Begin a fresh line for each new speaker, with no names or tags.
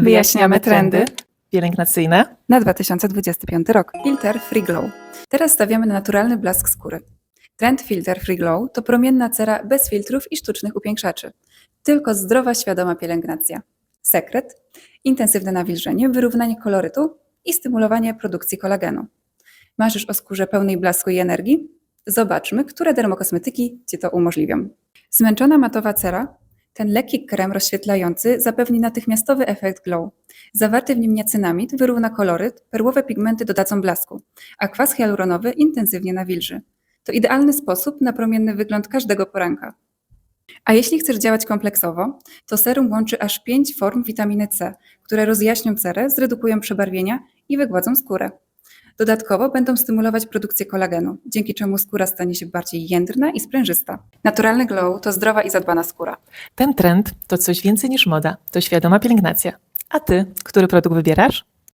Wyjaśniamy trendy
pielęgnacyjne.
na 2025 rok. Filter Free Glow. Teraz stawiamy na naturalny blask skóry. Trend Filter Free Glow to promienna cera bez filtrów i sztucznych upiększaczy. Tylko zdrowa, świadoma pielęgnacja. Sekret? Intensywne nawilżenie, wyrównanie kolorytu i stymulowanie produkcji kolagenu. Marzysz o skórze pełnej blasku i energii? Zobaczmy, które dermokosmetyki Ci to umożliwią. Zmęczona matowa cera? Ten lekki krem rozświetlający zapewni natychmiastowy efekt glow. Zawarty w nim niacinamid wyrówna koloryt, perłowe pigmenty dodadzą blasku, a kwas hialuronowy intensywnie nawilży. To idealny sposób na promienny wygląd każdego poranka. A jeśli chcesz działać kompleksowo, to serum łączy aż 5 form witaminy C, które rozjaśnią cerę, zredukują przebarwienia i wygładzą skórę. Dodatkowo będą stymulować produkcję kolagenu, dzięki czemu skóra stanie się bardziej jędrna i sprężysta. Naturalny glow to zdrowa i zadbana skóra.
Ten trend to coś więcej niż moda, to świadoma pielęgnacja. A ty, który produkt wybierasz?